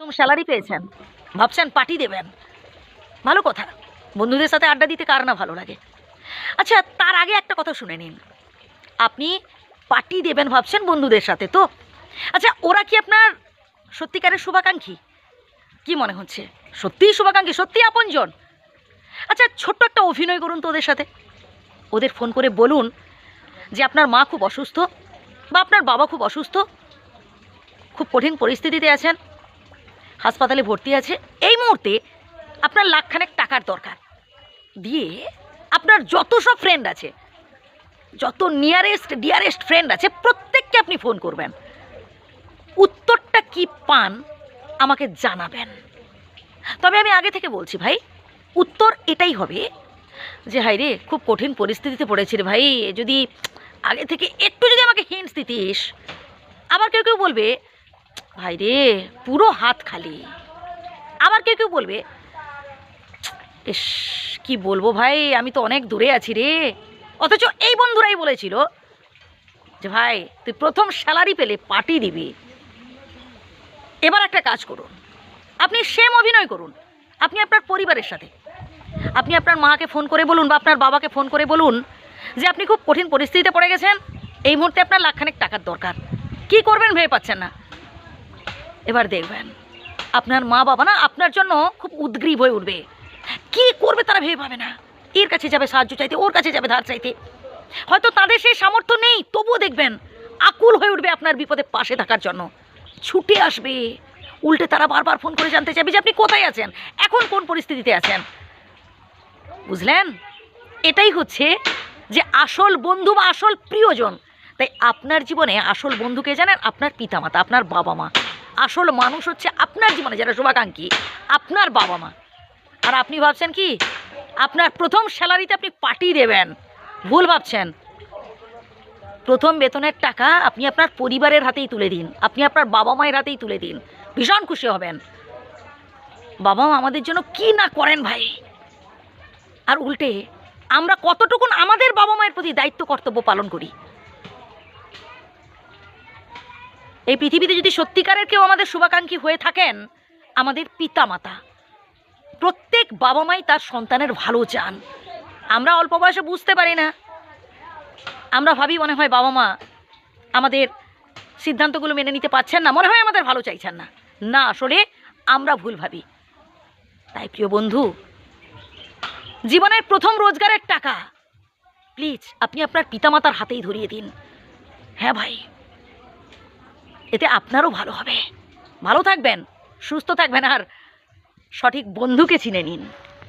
তুমি স্যালারি পেয়েছেন। ভাবছেন পার্টি দেবেন। ভালো কথা। বন্ধুদের সাথে আড্ডা দিতে কার না ভালো লাগে? আচ্ছা তার আগে একটা কথা শুনে নিন। আপনি পার্টি দেবেন ভাবছেন বন্ধুদের সাথে, তো? আচ্ছা ওরা কি আপনার সত্যিকারের শুভাকাঙ্ক্ষী? কি মনে হচ্ছে? সত্যিই শুভাকাঙ্ক্ষী? সত্যিই আপনজন? আচ্ছা ছোট্ট একটা অভিনয় করুন তো ওদের সাথে। ওদের ফোন করে বলুন যে আপনার মা খুব অসুস্থ বা আপনার বাবা খুব অসুস্থ, খুব কঠিন পরিস্থিতিতে আছেন। হাসপাতালে ভর্তি আছে। এই মুহূর্তে আপনার লাখখানেক টাকার দরকার। দিয়ে আপনার যত সব ফ্রেন্ড আছে, যত নিয়ারেস্ট ডিয়ারেস্ট ফ্রেন্ড আছে, প্রত্যেককে আপনি ফোন করবেন। উত্তরটা কি পান আমাকে জানাবেন। তবে আমি আগে থেকে বলছি ভাই, উত্তর এটাই হবে যে হাই রে, খুব কঠিন পরিস্থিতিতে পড়েছি রে ভাই। যদি আগে থেকে একটু যদি আমাকে হিন্টস দিতিস, আবার কেউ কেউ বলবে ভাই রে, পুরো হাত খালি। আবার কেউ কেউ বলবে, ইস, কি বলব ভাই, আমি তো অনেক দূরে আছি রে। অথচ এই বন্ধুরাই বলেছিল যে, ভাই, তুই প্রথম স্যালারি পেলে পার্টি দিবি। এবার একটা কাজ করুন। আপনি সেম অভিনয় করুন। আপনি আপনার পরিবারের সাথে। আপনি আপনার মাকে ফোন করে বলুন বা আপনার বাবাকে ফোন করে বলুন যে, আপনি খুব কঠিন পরিস্থিতিতে পড়ে গেছেন। এই মুহূর্তে আপনার লাখখানেক টাকার দরকার। কি করবেন ভেবে পাচ্ছেন না? এবার দেখবেন। আপনার মা বাবা না আপনার জন্য খুব উদ্গ্রীব হয়ে উঠবে। কি করবে তারা ভেবে পাবে না। এর কাছে যাবে সাহায্য চাইতে, ওর কাছে যাবে ধার চাইতে। হয়তো তাদের সেই সামর্থ্য নেই, তবুও দেখবেন আকুল হয়ে উঠবে আপনার বিপদে পাশে থাকার জন্য। ছুটে আসবে। উল্টে তারা বারবার ফোন করে জানতে চাইবে যে আপনি কোথায় আছেন, এখন কোন পরিস্থিতিতে আছেন। বুঝলেন? এটাই হচ্ছে যে আসল বন্ধু বা আসল প্রিয়জন। তাই আপনার জীবনে আসল বন্ধুকে জানেন? আপনার পিতামাতা, আপনার বাবা মা। আসল মানুষ হচ্ছে আপনার জীবনে যারা শুভাকাঙ্ক্ষী, আপনার বাবা মা। আর আপনি ভাবছেন কি? আপনার প্রথম স্যালারিতে আপনি পার্টি দেবেন। ভুল ভাবছেন। প্রথম বেতনের টাকা আপনি আপনার পরিবারের হাতেই তুলে দিন। আপনি আপনার বাবা মায়ের হাতেই তুলে দিন। ভীষণ খুশি হবেন। বাবা মা আমাদের জন্য কি না করেন ভাই? আর উল্টে আমরা কতটুকুন আমাদের বাবা মায়ের প্রতি দায়িত্ব, কর্তব্য পালন করি? এই পৃথিবীতে যদি সত্যিকারের কেউ আমাদের শুভাকাঙ্ক্ষী হয়ে থাকেন, আমাদের পিতা মাতা প্রত্যেক বাবা মাই তার সন্তানের ভালো চান। আমরা অল্প বয়সে বুঝতে পারি না। আমরা ভাবি মনে হয় বাবা মা আমাদের সিদ্ধান্তগুলো মেনে নিতে পারছেন না, মনে হয় আমাদের ভালো চাইছেন না। না, আসলে আমরা ভুল ভাবি। তাই প্রিয় বন্ধু, জীবনের প্রথম রোজগারের টাকা, প্লিজ, আপনি আপনার পিতামাতার হাতেই ধরিয়ে দিন। হ্যাঁ ভাই। এতে আপনারও ভালো হবে। ভালো থাকবেন সুস্থ থাকবেন আর সঠিক বন্ধুকে চিনে নিন।